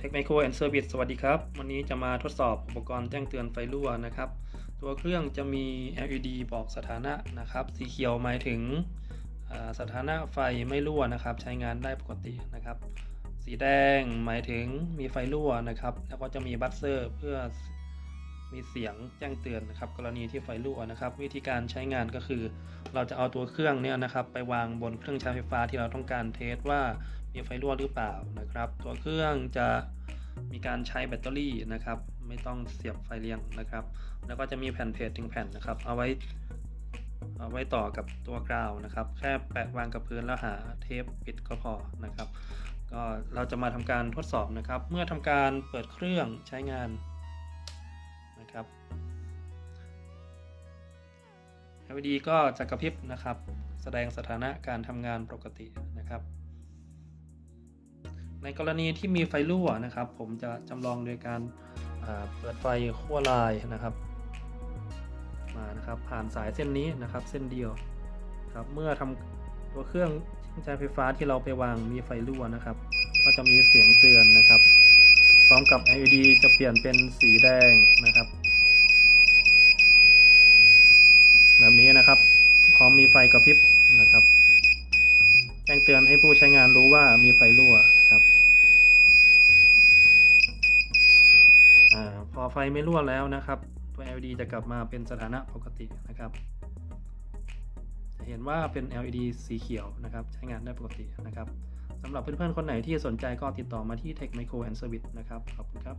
Tech Micro and Service สวัสดีครับ วันนี้จะมาทดสอบอุปกรณ์แจ้งเตือนไฟรั่วนะครับ ตัวเครื่องจะมี LED บอกสถานะนะครับ สีเขียวหมายถึงสถานะไฟไม่รั่วนะครับ ใช้งานได้ปกตินะครับ สีแดงหมายถึงมีไฟรั่วนะครับ แล้วก็จะมีบัสเซอร์เพื่อมีเสียงแจ้งเตือนนะครับ กรณีที่ไฟรั่วนะครับ วิธีการใช้งานก็คือ เราจะเอาตัวเครื่องเนี่ยนะครับ ไปวางบนเครื่องใช้ไฟฟ้าที่เราต้องการเทสว่า มีไฟรั่วหรือเปล่านะครับ ตัวเครื่องจะมีการใช้แบตเตอรี่นะครับ ไม่ต้องเสียบไฟเลี้ยงนะครับ แล้วก็จะมีแผ่นเพจถึงแผ่นนะครับ เอาไว้เอาไว้ต่อกับตัวกราวนะครับ แค่แปะวางกับพื้นแล้วหาเทปปิดก็พอนะครับ ก็เราจะมาทำการทดสอบนะครับ เมื่อทำการเปิดเครื่องใช้งานนะครับ LED ก็จะกระพริบนะครับ แสดงสถานะการทำงานปกตินะครับ ในกรณีที่มีไฟรั่วนะครับ ผมจะจำลองโดยการาเปิดไฟขั้วลายนะครับ มานะครับผ่านสายเส้นนี้นะครับ เส้นเดียวครับเมื่อทำตัวเครื่องใช้ไฟฟ้าที่เราไปวางมีไฟรั่วนะครับ ก็จะมีเสียงเตือนนะครับ พร้อมกับ LED จะเปลี่ยนเป็นสีแดงนะครับ แบบนี้นะครับ พร้อมมีไฟกระพริบนะครับ แจ้งเตือนให้ผู้ใช้งานรู้ว่ามีไฟรั่ว นะครับอาพอไฟไม่รั่วแล้วนะครับ ตัว LED จะกลับมาเป็นสถานะปกตินะครับ จะเห็นว่าเป็น LED สีเขียวนะครับ ใช้งานได้ปกตินะครับสำหรับเพื่อนๆคนไหนที่สนใจก็ติดต่อมาที่ Tech Micro and Service นะครับ ขอบคุณครับ